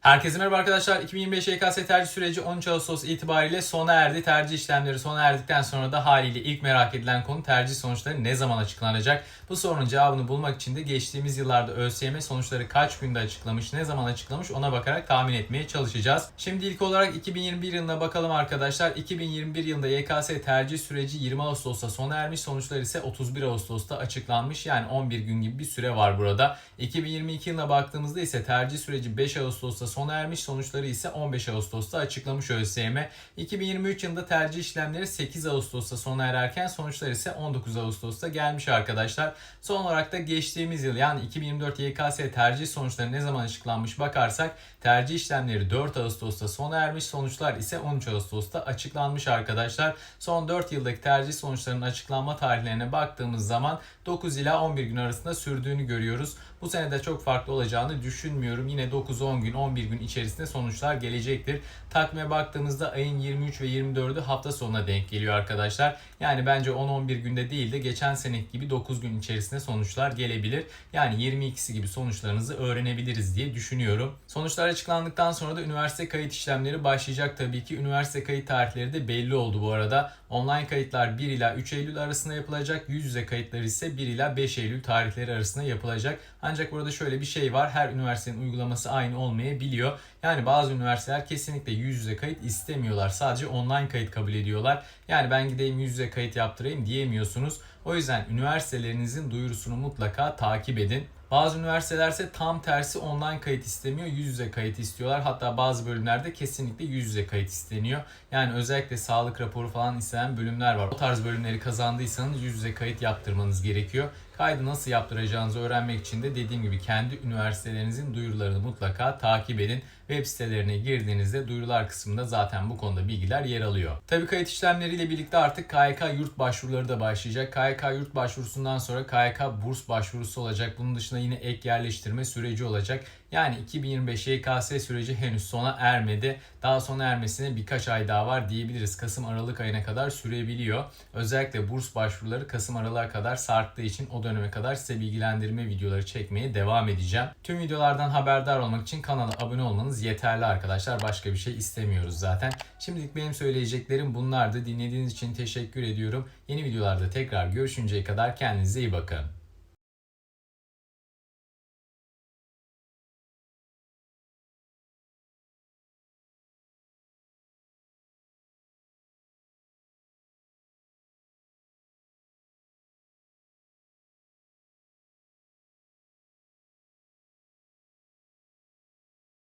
Herkese merhaba arkadaşlar. 2025 YKS tercih süreci 13 Ağustos itibariyle sona erdi. Tercih işlemleri sona erdikten sonra da haliyle ilk merak edilen konu tercih sonuçları ne zaman açıklanacak? Bu sorunun cevabını bulmak için de geçtiğimiz yıllarda ÖSYM sonuçları kaç günde açıklamış, ne zaman açıklamış ona bakarak tahmin etmeye çalışacağız. Şimdi ilk olarak 2021 yılına bakalım arkadaşlar. 2021 yılında YKS tercih süreci 20 Ağustos'ta sona ermiş. Sonuçlar ise 31 Ağustos'ta açıklanmış. Yani 11 gün gibi bir süre var burada. 2022 yılına baktığımızda ise tercih süreci 5 Ağustos'ta sona ermiş. Sonuçları ise 15 Ağustos'ta açıklamış ÖSYM. 2023 yılında tercih işlemleri 8 Ağustos'ta sona ererken sonuçlar ise 19 Ağustos'ta gelmiş arkadaşlar. Son olarak da geçtiğimiz yıl yani 2024 YKS tercih sonuçları ne zaman açıklanmış bakarsak tercih işlemleri 4 Ağustos'ta sona ermiş. Sonuçlar ise 13 Ağustos'ta açıklanmış arkadaşlar. Son 4 yıldaki tercih sonuçlarının açıklanma tarihlerine baktığımız zaman 9 ila 11 gün arasında sürdüğünü görüyoruz. Bu sene de çok farklı olacağını düşünmüyorum. Yine 9-10 gün, 11 gün içerisinde sonuçlar gelecektir. Takvime baktığımızda ayın 23 ve 24'ü hafta sonuna denk geliyor arkadaşlar. Yani bence 10-11 günde değil de geçen seneki gibi 9 gün içerisinde sonuçlar gelebilir. Yani 22'si gibi sonuçlarınızı öğrenebiliriz diye düşünüyorum. Sonuçlar açıklandıktan sonra da üniversite kayıt işlemleri başlayacak tabii ki. Üniversite kayıt tarihleri de belli oldu bu arada. Online kayıtlar 1 ila 3 Eylül arasında yapılacak. Yüz yüze kayıtlar ise 1 ila 5 Eylül tarihleri arasında yapılacak. Ancak burada şöyle bir şey var. Her üniversitenin uygulaması aynı olmayabiliyor. Yani bazı üniversiteler kesinlikle yüz yüze kayıt istemiyorlar. Sadece online kayıt kabul ediyorlar. Yani ben gideyim yüz yüze kayıt yaptırayım diyemiyorsunuz. O yüzden üniversitelerinizin duyurusunu mutlaka takip edin. Bazı üniversiteler ise tam tersi online kayıt istemiyor, yüz yüze kayıt istiyorlar. Hatta bazı bölümlerde kesinlikle yüz yüze kayıt isteniyor. Yani özellikle sağlık raporu falan istenen bölümler var. O tarz bölümleri kazandıysanız yüz yüze kayıt yaptırmanız gerekiyor. Kaydı nasıl yaptıracağınızı öğrenmek için de dediğim gibi kendi üniversitelerinizin duyurularını mutlaka takip edin. Web sitelerine girdiğinizde duyurular kısmında zaten bu konuda bilgiler yer alıyor. Tabii kayıt işlemleriyle birlikte artık KYK yurt başvuruları da başlayacak. KYK yurt başvurusundan sonra KYK burs başvurusu olacak. Bunun dışında yine ek yerleştirme süreci olacak. Yani 2025 YKS süreci henüz sona ermedi. Daha sona ermesine birkaç ay daha var diyebiliriz. Kasım Aralık ayına kadar sürebiliyor. Özellikle burs başvuruları Kasım Aralık'a kadar sarktığı için o döneme kadar size bilgilendirme videoları çekmeye devam edeceğim. Tüm videolardan haberdar olmak için kanala abone olmanız yeterli arkadaşlar. Başka bir şey istemiyoruz zaten. Şimdilik benim söyleyeceklerim bunlardı. Dinlediğiniz için teşekkür ediyorum. Yeni videolarda tekrar görüşünceye kadar kendinize iyi bakın.